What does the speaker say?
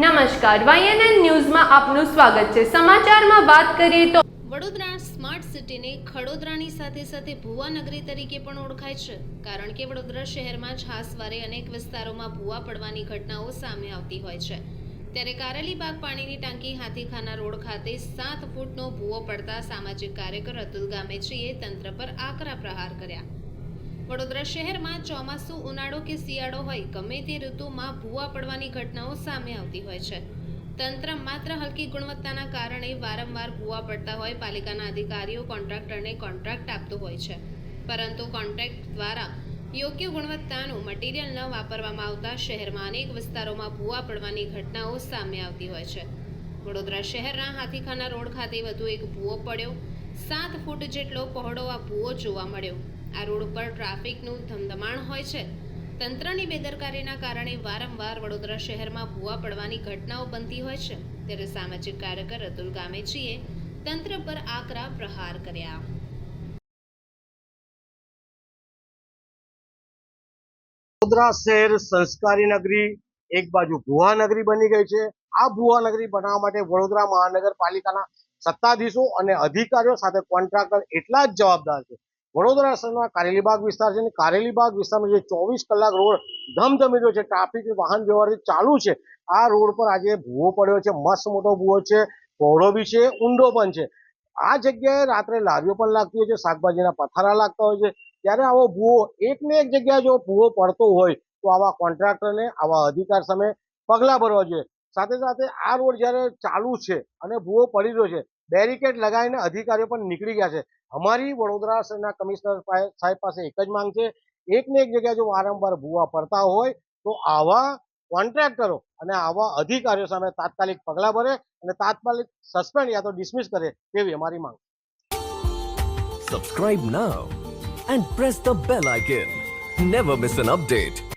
નમસ્કાર વાયએનએન ન્યૂઝમાં આપનું સ્વાગત છે. સમાચારમાં વાત કરીએ તો વડોદરા સ્માર્ટ સિટીને ખડોદરાની સાથે સાથે ભુવા નગરી તરીકે પણ ઓળખાય છે. કારણ કે વડોદરા શહેરમાં છાસવારે અનેક વિસ્તારોમાં ભુવા પડવાની ઘટનાઓ સામે આવતી હોય છે. ત્યારે કારેલીબાગ પાણીની ટાંકી હાથીખાના રોડ ખાતે સાત ફૂટનો ભૂવો પડતા સામાજિક કાર્યકર અતુલ ગામેચીએ તંત્ર પર આકરા પ્રહાર કર્યા. વડોદરા શહેરમાં ચોમાસું ઉનાળો કે શિયાળો હોય, ગમે તે ઋતુમાં ભૂવા પડવાની ઘટનાઓ સામે આવતી હોય છે. તંત્ર માત્ર હલકી ગુણવત્તાના કારણે વારંવાર ભૂવા પડતા હોય, પાલિકાના અધિકારીઓ, કોન્ટ્રાક્ટરને કોન્ટ્રાક્ટ આપતો હોય છે. પરંતુ કોન્ટ્રાક્ટ દ્વારા યોગ્ય ગુણવત્તાનું મટીરિયલ ન વાપરવામાં આવતા શહેરમાં અનેક વિસ્તારોમાં ભૂવા પડવાની ઘટનાઓ સામે આવતી હોય છે. વડોદરા શહેરના હાથીખાના રોડ ખાતે વધુ એક ભૂવો પડ્યો. સાત ફૂટ જેટલો પહોળો આ જોવા મળ્યો. આ રોડ પર ટ્રાફિકનું ધમધમાણ હોય છે. તંત્રની બેદરકારીના કારણે વારંવાર વડોદરા શહેરમાં ભૂવા પડવાની ઘટનાઓ બનતી હોય છે. ત્યારે સામાજિક કાર્યકર અતુલ ગામેચીએ તંત્ર પર આકરા પ્રહાર કર્યા. વડોદરા શહેર સંસ્કારી નગરી, એક બાજુ ભુવા નગરી બની ગઈ છે. આ ભુવા નગરી બનાવવા માટે વડોદરા મહાનગરપાલિકાના સત્તાધીશો અને અધિકારીઓ સાથે કોન્ટ્રાક્ટર એટલા જ જવાબદાર છે. વડોદરા શહેરના કારેલીબાગ વિસ્તાર છે અને કારેલીબાગ વિસ્તારમાં જે ચોવીસ કલાક રોડ ધમધમી રહ્યો છે ટ્રાફિક વાહન વ્યવહાર ચાલુ છે, આ રોડ પર આજે ભૂવો પડ્યો છે, મસ્ત મોટો ભૂવો છે, પહોળો બી છે, ઊંડો પણ છે. આ જગ્યાએ રાત્રે લારીઓ પણ લાગતી હોય છે, શાકભાજીના પથારા લાગતા હોય છે. ત્યારે આવો ભૂવો એક ને એક જગ્યાએ જો ભૂવો પડતો હોય, તો આવા કોન્ટ્રાક્ટરને આવા અધિકાર સામે પગલાં ભરવા જોઈએ. સાથે સાથે આ રોડ જ્યારે ચાલુ છે અને ભૂવો પડી રહ્યો છે, બેરિકેડ લગાવીને અધિકારીઓ પણ નીકળી ગયા છે. અમારી વડોદરા શહેરના કમિશનર સાહેબ પાસે એક જ માંગ છે. એક ને એક જગ્યાએ જો વારંવાર ભૂવા પડતા હોય તો આવા કોન્ટ્રાક્ટરો અને આવા અધિકારીઓ સામે તાત્કાલિક પગલાં ભરે અને તાત્કાલિક સસ્પેન્ડ યા તો ડિસમિસ કરે તેવી અમારી માંગ subscribe now and press the bell icon never miss an update.